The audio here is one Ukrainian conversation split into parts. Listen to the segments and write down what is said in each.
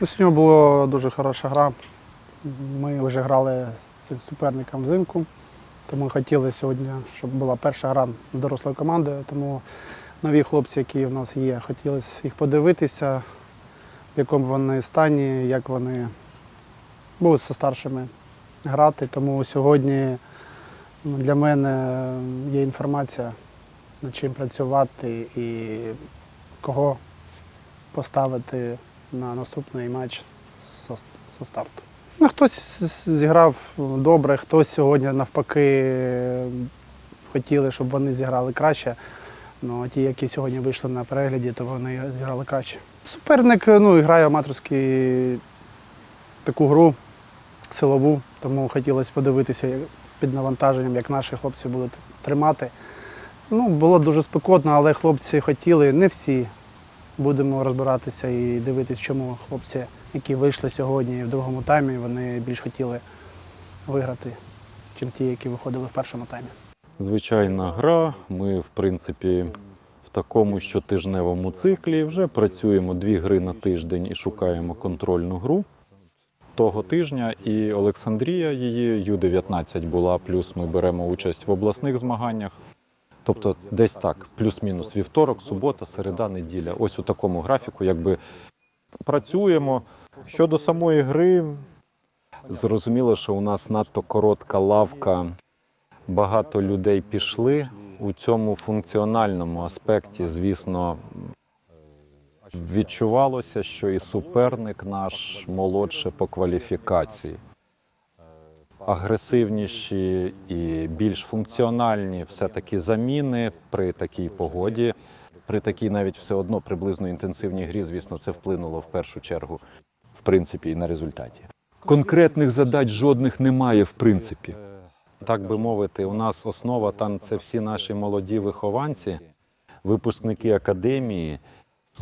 Ну, Сьогодні була дуже хороша гра. Ми вже грали з цим суперником взимку, тому хотіли сьогодні, щоб була перша гра з дорослою командою. Тому нові хлопці, які в нас є, хотілося їх подивитися, в якому вони стані, як вони будуть зі старшими грати. Тому сьогодні ну, для мене є інформація, над чим працювати і кого поставити на наступний матч со, старту. Ну, хтось зіграв добре, хтось сьогодні навпаки хотіли, щоб вони зіграли краще. Ну, а ті, які сьогодні вийшли на перегляді, то вони зіграли краще. Суперник ну, грає аматорський таку гру силову, тому хотілося подивитися під навантаженням, як наші хлопці будуть тримати. Ну, було дуже спекотно, але хлопці хотіли, не всі. Будемо розбиратися і дивитися, чому хлопці, які вийшли сьогодні в другому таймі, вони більш хотіли виграти, ніж ті, які виходили в першому таймі. Звичайна гра. Ми, в принципі, в такому щотижневому циклі вже працюємо дві гри на тиждень і шукаємо контрольну гру. Того тижня і Олександрія, її Ю-19 була, плюс ми беремо участь в обласних змаганнях. Тобто десь так, плюс-мінус вівторок, субота, середа, неділя. Ось у такому графіку, якби працюємо. Щодо самої гри, зрозуміло, що у нас надто коротка лавка багато людей пішли у цьому функціональному аспекті. Звісно, відчувалося, що і суперник наш молодше по кваліфікації. Агресивніші і більш функціональні все-таки заміни при такій погоді, при такій навіть все одно приблизно інтенсивній грі, звісно, це вплинуло в першу чергу, в принципі, і на результаті. Конкретних задач жодних немає, в принципі. Так би мовити, у нас основа там це всі наші молоді вихованці, випускники академії.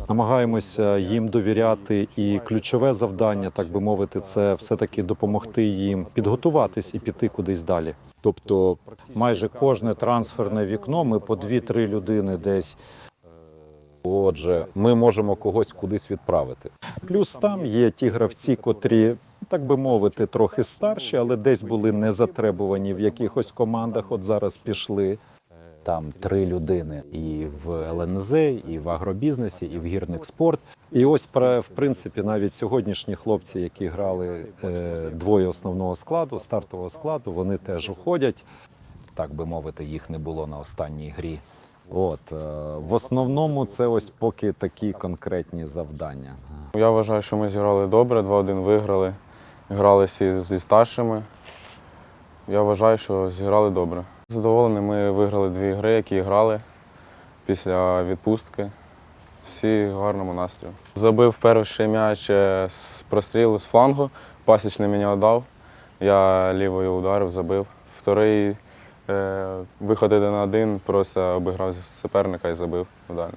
Намагаємося їм довіряти, і ключове завдання, так би мовити, це все-таки допомогти їм підготуватись і піти кудись далі. Тобто, майже кожне трансферне вікно ми по дві-три людини десь. Отже, ми можемо когось кудись відправити. Плюс там є ті гравці, котрі, так би мовити, трохи старші, але десь були не затребувані в якихось командах. От зараз пішли. Там три людини і в ЛНЗ, і в агробізнесі, і в гірник спорт. І ось в принципі навіть сьогоднішні хлопці, які грали е, двоє основного складу, стартового складу, вони теж уходять. Так би мовити, їх не було на останній грі. От е, в основному це ось поки такі конкретні завдання. Я вважаю, що ми зіграли добре, 2-1 виграли. Грали всі зі старшими. Я вважаю, що зіграли добре. Задоволений, ми виграли дві гри, які грали після відпустки. Всі в гарному настрої. Забив перший м'яч е, з прострілу з флангу, пасічний мені віддав. Я лівою ударив, забив. Вторий е, виход один на один, просто обіграв суперника і забив далі.